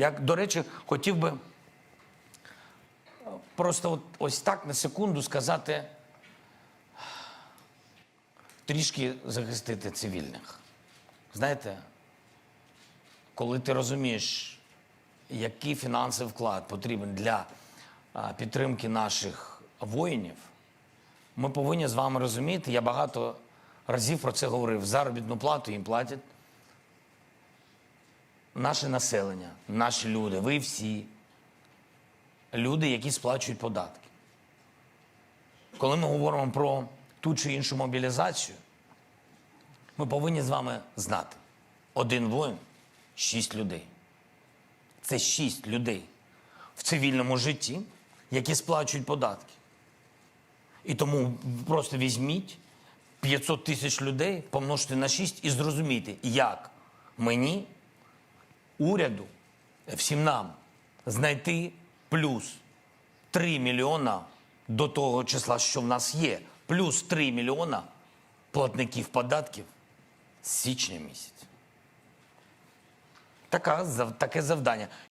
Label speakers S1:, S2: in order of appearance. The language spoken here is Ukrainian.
S1: Я, до речі, хотів би просто от, ось так на секунду сказати, трішки захистити цивільних. Знаєте, коли ти розумієш, який фінансовий вклад потрібен для підтримки наших воїнів, ми повинні з вами розуміти, я багато разів про це говорив, заробітну плату їм платять наше населення, наші люди, ви всі, люди, які сплачують податки. Коли ми говоримо про ту чи іншу мобілізацію, ми повинні з вами знати: один воїн шість людей. Це шість людей в цивільному житті, які сплачують податки. І тому просто візьміть 500 тисяч людей, помножте на 6 і зрозумійте, як мені, уряду, всім нам знайти плюс 3 мільйона до того числа, що в нас є, плюс 3 мільйона платників податків січня місяця. Така, таке завдання.